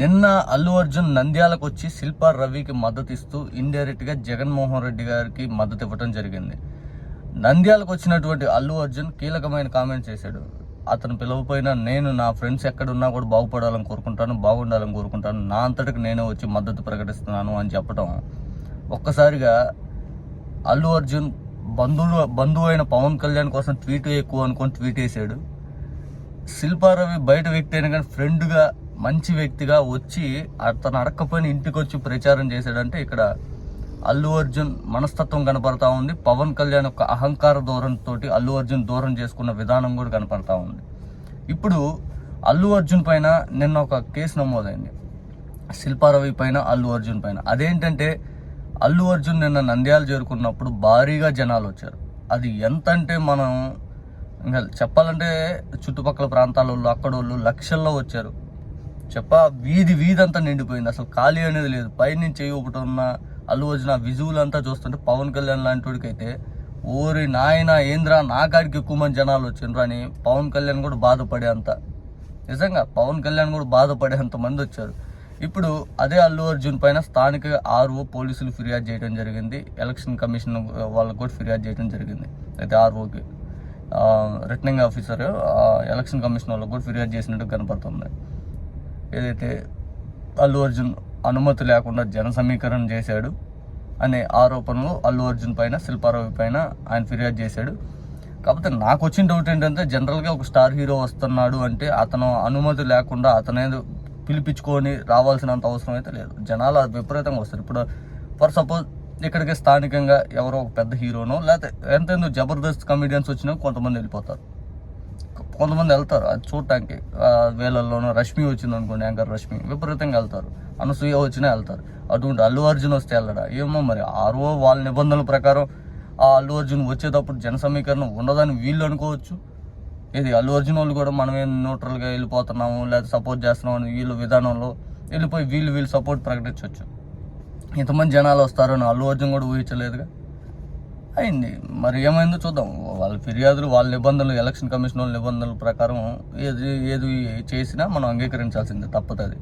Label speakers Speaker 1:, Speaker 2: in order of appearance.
Speaker 1: నిన్న అల్లు అర్జున్ నంద్యాలకు వచ్చి శిల్పా రవికి మద్దతు ఇస్తూ ఇండైరెక్ట్గా జగన్మోహన్ రెడ్డి గారికి మద్దతు ఇవ్వడం జరిగింది. నంద్యాలకు వచ్చినటువంటి అల్లు అర్జున్ కీలకమైన కామెంట్ చేశాడు. అతను పిలవపోయినా నేను నా ఫ్రెండ్స్ ఎక్కడున్నా కూడా బాగుపడాలని కోరుకుంటాను బాగుండాలని కోరుకుంటాను. నా అంతటికి నేనే వచ్చి మద్దతు ప్రకటిస్తున్నాను అని చెప్పడం ఒక్కసారిగా అల్లు అర్జున్ బంధువు బంధువు అయిన పవన్ కళ్యాణ్ కోసం ట్వీట్ ఎక్కువ అనుకొని ట్వీట్ వేసాడు శిల్పారవి బయట వ్యక్తి అయినా కానీ ఫ్రెండ్గా మంచి వ్యక్తిగా వచ్చి అతను అడక్కపోయిన ఇంటికి వచ్చి ప్రచారం చేశాడంటే ఇక్కడ అల్లు అర్జున్ మనస్తత్వం కనపడతా ఉంది. పవన్ కళ్యాణ్ యొక్క అహంకార ధోరణితో అల్లు అర్జున్ దూరం చేసుకున్న విధానం కూడా కనపడతా ఉంది. ఇప్పుడు అల్లు అర్జున్ పైన నిన్న ఒక కేసు నమోదైంది. శిల్పారవి పైన అల్లు అర్జున్ పైన. అదేంటంటే అల్లు అర్జున్ నిన్న నంద్యాలు చేరుకున్నప్పుడు భారీగా జనాలు వచ్చారు. అది ఎంత అంటే మనం ఇంకా చెప్పాలంటే చుట్టుపక్కల ప్రాంతాల వాళ్ళు అక్కడ వాళ్ళు లక్షల్లో వచ్చారు. చెప్ప వీధి వీధి అంతా నిండిపోయింది. అసలు ఖాళీ అనేది లేదు. పైనుంచి చేయి ఒకటి ఉన్న అల్లు వచ్చిన ఆ విజువల్ అంతా చూస్తుంటే పవన్ కళ్యాణ్ లాంటి వాడికి అయితే ఓరి నాయన ఏంద్రా నా కాడికి ఎక్కువ మంది జనాలు వచ్చిండ్రు అని పవన్ కళ్యాణ్ కూడా బాధపడే అంత. నిజంగా పవన్ కళ్యాణ్ కూడా బాధపడే అంత మంది వచ్చారు. ఇప్పుడు అదే అల్లు అర్జున్ పైన స్థానిక ఆర్ఓ పోలీసులు ఫిర్యాదు చేయడం జరిగింది. ఎలక్షన్ కమిషన్ వాళ్ళకు కూడా ఫిర్యాదు చేయడం జరిగింది. అయితే ఆర్ఓకి. రిటర్నింగ్ ఆఫీసర్ ఎలక్షన్ కమిషన్ వాళ్ళకు కూడా ఫిర్యాదు చేసినట్టు కనపడుతుంది. ఏదైతే అల్లు అర్జున్ అనుమతి లేకుండా జన సమీకరణ చేశాడు అనే ఆరోపణలు అల్లు అర్జున్ పైన శిల్పారావు పైన ఆయన ఫిర్యాదు చేశాడు. కాకపోతే నాకు వచ్చిన డౌట్ ఏంటంటే జనరల్గా ఒక స్టార్ హీరో వస్తున్నాడు అంటే అతను అనుమతి లేకుండా అతనేది పిలిపించుకొని రావాల్సినంత అవసరం అయితే లేదు. జనాలు అది విపరీతంగా వస్తారు. ఇప్పుడు ఫర్ సపోజ్ ఇక్కడికి స్థానికంగా ఎవరో ఒక పెద్ద హీరోనో లేకపోతే ఎంతెందుకు జబర్దస్త్ కమెడియన్స్ వచ్చినా కొంతమంది వెళ్ళిపోతారు. కొంతమంది వెళ్తారు. అది చూడటానికి. వేలల్లోనూ రష్మి వచ్చింది అనుకోండి యాంకర్ రష్మి. విపరీతంగా వెళ్తారు. అనసూయ వచ్చినా వెళ్తారు. అటువంటి అల్లు అర్జున్ వస్తే వెళ్ళడా? ఏమో మరి. ఆర్ఓ వాళ్ళ నిబంధనల ప్రకారం ఆ అల్లు అర్జున్ వచ్చేటప్పుడు జన సమీకరణ ఉండదని వీళ్ళు అనుకోవచ్చు. ఇది అల్లు అర్జున్ వాళ్ళు కూడా మనమే న్యూట్రల్గా వెళ్ళిపోతున్నాము లేదా సపోర్ట్ చేస్తున్నాము అని వీళ్ళు విధానంలో వెళ్ళిపోయి వీళ్ళు వీళ్ళు సపోర్ట్ ప్రకటించవచ్చు. ఇంతమంది జనాలు వస్తారని అల్లు అర్జున్ కూడా ఊహించలేదుగా. అయింది. మరి ఏమైందో చూద్దాం. వాళ్ళ ఫిర్యాదులు వాళ్ళ నిబంధనలు ఎలక్షన్ కమిషన్ వాళ్ళ నిబంధనల ప్రకారం ఏది ఏది చేసినా మనం అంగీకరించాల్సిందే తప్పదు అది.